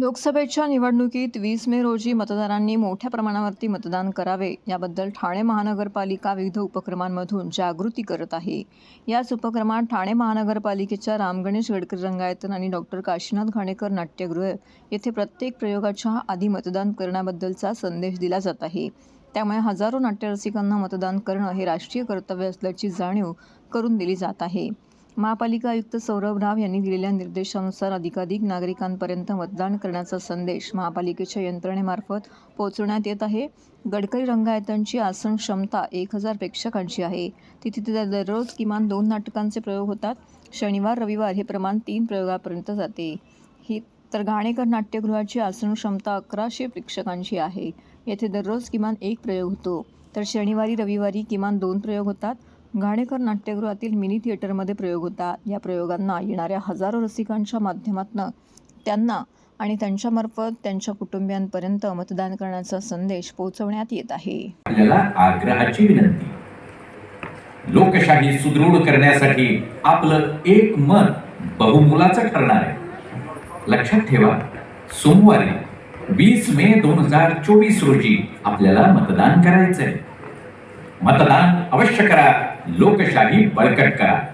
लोकसभेच्या निवडणुकीत वीस मे रोजी मतदारांनी मोठ्या प्रमाणावरती मतदान करावे याबद्दल ठाणे महानगरपालिका विविध उपक्रमांमधून जागृती करत आहे. याच उपक्रमात ठाणे महानगरपालिकेच्या राम गणेश गडकरी रंगायतन आणि डॉक्टर काशीनाथ घाणेकर नाट्यगृह येथे प्रत्येक प्रयोगाच्या आधी मतदान करण्याबद्दलचा संदेश दिला जात आहे. त्यामुळे हजारो नाट्यरसिकांना मतदान करणं हे राष्ट्रीय कर्तव्य असल्याची जाणीव करून दिली जात आहे. महापालिका आयुक्त सौरभ राव यांनी दिलेल्या निर्देशानुसार अधिकाधिक नागरिकांपर्यंत मतदान करण्याचा संदेश महापालिकेच्या यंत्रणेमार्फत पोहोचवण्यात येत आहे. गडकरी रंगायतांची आसन क्षमता एक हजार प्रेक्षकांची आहे. तिथे तिथे दररोज किमान दोन नाटकांचे प्रयोग होतात. शनिवार रविवार हे प्रमाण तीन प्रयोगापर्यंत जाते. ही तर घाणेकर नाट्यगृहाची आसन क्षमता अकराशे प्रेक्षकांची आहे. येथे दररोज किमान एक प्रयोग होतो. तर शनिवारी रविवारी किमान दोन प्रयोग होतात. घाणेकर नाट्यगृहातील मिनी थिएटरमध्ये प्रयोग होता. या प्रयोगांना येणाऱ्या हजारो रसिकांच्या माध्यमातून त्यांना आणि त्यांच्यामार्फत त्यांच्या कुटुंबियांपर्यंत मतदान करण्याचा संदेश पोहोचवण्यात येत आहे. आपल्याला आग्रहाची विनंती. लोकशाही सुदृढ करण्यासाठी आपलं एक मत बहुमुलाचं ठरणार आहे. लक्षात ठेवा सोमवारी वीस मे दोन हजार चोवीस रोजी आपल्याला मतदान करायचंय. मतदान अवश्य करा. लोकशाही बळकट करा.